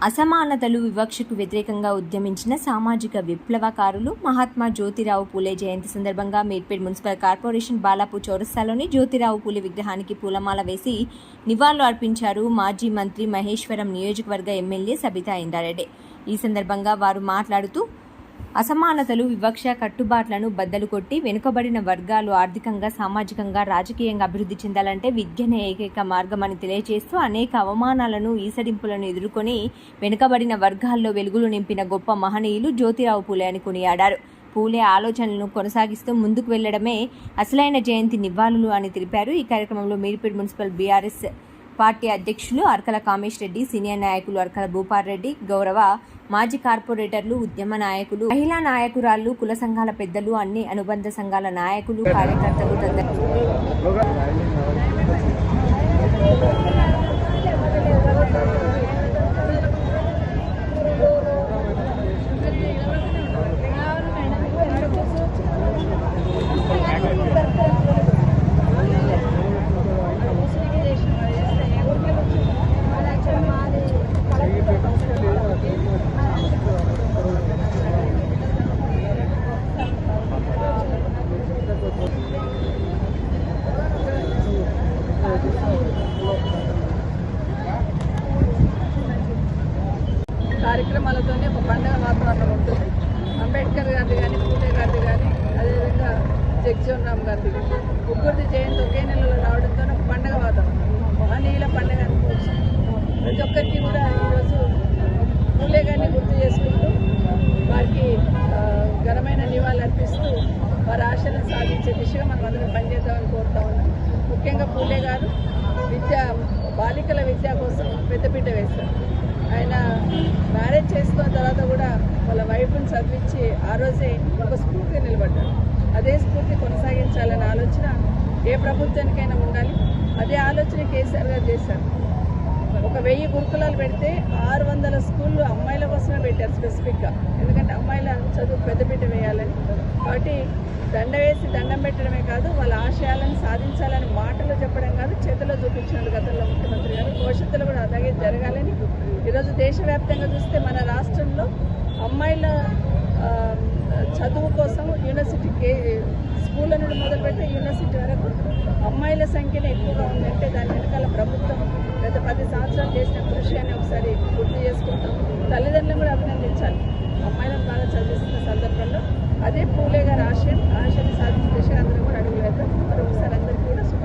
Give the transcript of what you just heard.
అసమానతలు వివక్షకు వ్యతిరేకంగా ఉద్యమించిన సామాజిక విప్లవకారులు మహాత్మా జ్యోతిరావు పూలే జయంతి సందర్భంగా మేడ్పేట్ మున్సిపల్ కార్పొరేషన్ బాలాపు చౌరస్తాలోని జ్యోతిరావు పూలే విగ్రహానికి పూలమాల వేసి నివాళులు అర్పించారు మాజీ మంత్రి మహేశ్వరం నియోజకవర్గ ఎమ్మెల్యే సబితా ఇందారెడ్డి ఈ సందర్భంగా వారు మాట్లాడుతూ అసమానతలు వివక్ష కట్టుబాట్లను బద్దలు కొట్టి వెనుకబడిన వర్గాలు ఆర్థికంగా సామాజికంగా రాజకీయంగా అభివృద్ధి చెందాలంటే విద్యనే ఏకైక మార్గమని తెలియజేస్తూ అనేక అవమానాలను ఈసడింపులను ఎదుర్కొని వెనుకబడిన వర్గాల్లో వెలుగులు నింపిన గొప్ప మహనీయులు జ్యోతిరావు పూలే అని కొనియాడారు. పూలే ఆలోచనలను కొనసాగిస్తూ ముందుకు వెళ్ళడమే అసలైన జయంతి నివాళులు అని తెలిపారు. ఈ కార్యక్రమంలో మీర్పేట్ మున్సిపల్ బీఆర్ఎస్ పార్టీ అధ్యక్షులు అర్కల కామేష్ రెడ్డి సీనియర్ నాయకులు అర్కల భూపాల్ రెడ్డి గౌరవ మాజీ కార్పొరేటర్లు ఉద్యమ నాయకులు మహిళా నాయకురాళ్ళు కుల సంఘాల పెద్దలు అన్ని అనుబంధ సంఘాల నాయకులు కార్యకర్తలు తదితరులు. కార్యక్రమాలతోనే ఒక పండుగ వాతావరణం ఉంటుంది. అంబేద్కర్ గారిది కానీ పూలే గారిది కానీ అదేవిధంగా జగ్జీవన్ రామ్ గారిది ముగ్గురిది జయంతి ఒకే నెలలో రావడంతో ఒక పండుగ వాతావరణం మహనీయుల పండుగ అనుకోవచ్చు. ప్రతి ఒక్కరికి కూడా ఈరోజు పూలే గారిని గుర్తు చేసుకుంటూ వారికి ఘనమైన నివాళులు అర్పిస్తూ వారి ఆశలను సాధించే దిశగా మనం అందరం పనిచేద్దామని కోరుతా ఉన్నాం. ముఖ్యంగా పూలే గారు బాలికల విద్య కోసం పెద్దపీట వేశారు. ఆయన మ్యారేజ్ చేసుకున్న తర్వాత కూడా వాళ్ళ వైఫ్ని చదివించి ఆ రోజే ఒక స్ఫూర్తి నిలబడ్డారు. అదే స్ఫూర్తి కొనసాగించాలనే ఆలోచన ఏ ప్రభుత్వానికైనా ఉండాలి. అదే ఆలోచన కేసీఆర్ గారు చేశారు. ఒక వెయ్యి గురుకులాలు పెడితే ఆరు వందల స్కూళ్ళు అమ్మాయిల కోసమే పెట్టారు స్పెసిఫిక్గా. ఎందుకంటే అమ్మాయిల చదువు పెద్దపీట వేయాలని. కాబట్టి దండ వేసి దండం పెట్టడమే కాదు వాళ్ళ విషయాలను సాధించాలని మాటలు చెప్పడం కాదు చేతిలో చూపించినారు గతంలో ముఖ్యమంత్రి గారు. భవిష్యత్తులో కూడా అలాగే జరగాలని. ఈరోజు దేశవ్యాప్తంగా చూస్తే మన రాష్ట్రంలో అమ్మాయిల చదువు కోసం యూనివర్సిటీ స్కూళ్ళ నుండి మొదలు పెడితే యూనివర్సిటీ వరకు అమ్మాయిల సంఖ్యనే ఎక్కువగా ఉందంటే దాని వెనకాల ప్రభుత్వం గత పది సంవత్సరాలు చేసిన కృషి అని ఒకసారి గుర్తు చేసుకుంటాం. తల్లిదండ్రులను కూడా అభినందించాలి. అమ్మాయిలను బాగా చదివిస్తున్న సందర్భంలో అదే పూలే గారు ఆశయం. ఆశయాన్ని సాధించిన దిశగా అందరూ కూడా para usar la tortura su.